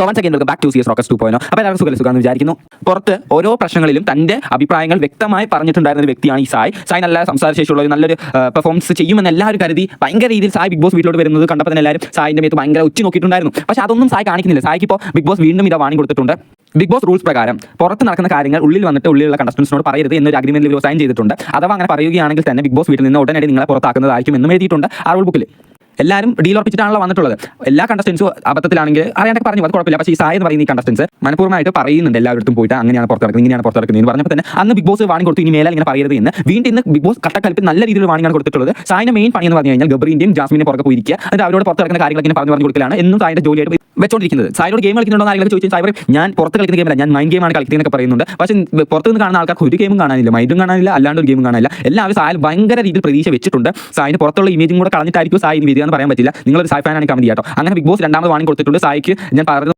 So once again welcome back to C S rocks two point o അപ്പോൾ എല്ലാവർക്കും സുഖം സുഖമെന്ന് വിചാരിക്കുന്നു. പുറത്ത് ഓരോ പ്രശ്നങ്ങളിലും തന്റെ അഭിപ്രായങ്ങൾ വ്യക്തമായി പറഞ്ഞിട്ടുണ്ടായിരുന്ന ഒരു വ്യക്തിയാണ് ഈ സായ്. സായ് നല്ല സംസാരശേഷിയുള്ള ഒരു നല്ലൊരു പെർഫോമൻസ് ചെയ്യുമെന്ന് എല്ലാവരും കരുതി. ഭയങ്കര രീതിയിൽ സായ് ബിഗ് ബോസ് വീട്ടിലോട്ട് വരുന്നത് കണ്ടപ്പോൾ തന്നെ എല്ലാവരും സായിന്റെ മേത്ത് ഭയങ്കര ഉച്ച നോക്കിയിട്ടുണ്ടായിരുന്നു. പക്ഷേ അതൊന്നും സായ് കാണിക്കുന്നില്ല. സായിക്ക് ഇപ്പോൾ ബിഗ് ബോസ് വീണ്ടും ഇതാ വാണി കൊടുത്തിട്ടുണ്ട്. ബിഗ് ബോസ് റൂൾസ് പ്രകാരം പുറത്ത് നടക്കുന്ന കാര്യങ്ങൾ ഉള്ളിൽ വന്നിട്ട് ഉള്ളിലുള്ള കണ്ടസ്റ്റൻസിനോട് പറയരുത് എന്നൊരു അഗ്രിമെന്റിൽ സൈൻ ചെയ്തിട്ടുണ്ട്. അഥവാ അങ്ങനെ പറയുകയാണെങ്കിൽ തന്നെ ബിഗ് ബോസ് വീട്ടിൽ നിന്ന് ഉടനടി നിങ്ങളെ പുറത്താക്കുന്നതായിരിക്കും എന്നും എഴുതിയിട്ടുണ്ട് ആ റൂൾ ബുക്കിൽ എല്ലാവരും ഡീൽ ഉറപ്പിച്ചിട്ടാണല്ലോ വന്നിട്ടുള്ളത്. എല്ലാ കണ്ടസ്റ്റൻസും അബദ്ധത്തിലാണെങ്കിൽ അറിയാണ്ടൊക്കെ പറഞ്ഞു അത് കുഴപ്പമില്ല. പക്ഷേ ഈ സായ എന്ന് പറയുന്ന ഈ കണ്ടസ്റ്റൻസ് മനഃപൂർവമായിട്ട് പറയുന്നുണ്ട് എല്ലാവരും പോയിട്ട് അങ്ങനെയാണ് പുറത്തിറക്കുന്നത് ഇങ്ങനെയാണ് പുറത്തിറക്കുന്നത് എന്ന് പറഞ്ഞപ്പോൾ തന്നെ അന്ന് ബിഗ് ബോസ് വാണി കൊടുത്തു ഇനി മേലെ ഇങ്ങനെ പറയരുത് എന്ന്. വീണ്ടും ഇന്ന് ബിഗ് ബോസ് കട്ടക്കലപ്പിൽ നല്ല രീതിയിൽ വാണിയാണ് കൊടുത്തിട്ടുള്ളത്. സായിന്റെ മെയിൻ പണി എന്ന് പറഞ്ഞു കഴിഞ്ഞാൽ ഗബ്രീന്റെയും ജാസ്മിനെ പുറകെ പോയിരിക്കുക. എന്നിട്ട് അവരോട് പുറത്തിറക്കുന്ന കാര്യങ്ങളൊക്കെ പറഞ്ഞു പറഞ്ഞു കൊടുക്കലാണ്. എന്നും സായന്റെ ജോലിയായിട്ട് വെച്ചോണ്ടിരിക്കുന്നത്. സായിനോട് ഗെയിം കളിക്കുന്നുണ്ടോ എന്ന് ആരെങ്കിലും ചോദിച്ചാൽ സായി പറയും ഞാൻ പുറത്ത് കളിക്കുന്ന ഗെയിമല്ല ഞാൻ മൈൻഡ് ഗെയിമാണ് കളിക്കുന്നതൊക്കെ പറയുന്നുണ്ട്. പക്ഷേ പുറത്ത് നിന്ന് കാണുന്ന ആൾക്കാർക്ക് ഒരു ഗെയിമും കാണാനില്ല മൈൻഡും കാണാനില്ല അല്ലാണ്ട് ഒരു ഗെയിമും കാണാനില്ല. എല്ലാവരും സായൽ ഭയങ്കര രീതിയിൽ പ്രതീക്ഷ വെച്ചിട്ടുണ്ട്. സായിന് പുറത്തുള്ള ഇമേജും കൂടെ കളഞ്ഞിട്ടായിരിക്കും സായി എന്ന് പറയാൻ പറ്റില്ല. നിങ്ങളൊരു സായി ഫാനാണ് കമന്റ് ചെയ്യാട്ടോ. അങ്ങനെ ബിഗ് ബോസ് രണ്ടാമത് വാണി കൊടുത്തിട്ടുണ്ട്. സായിക്ക് ഞാൻ പറഞ്ഞു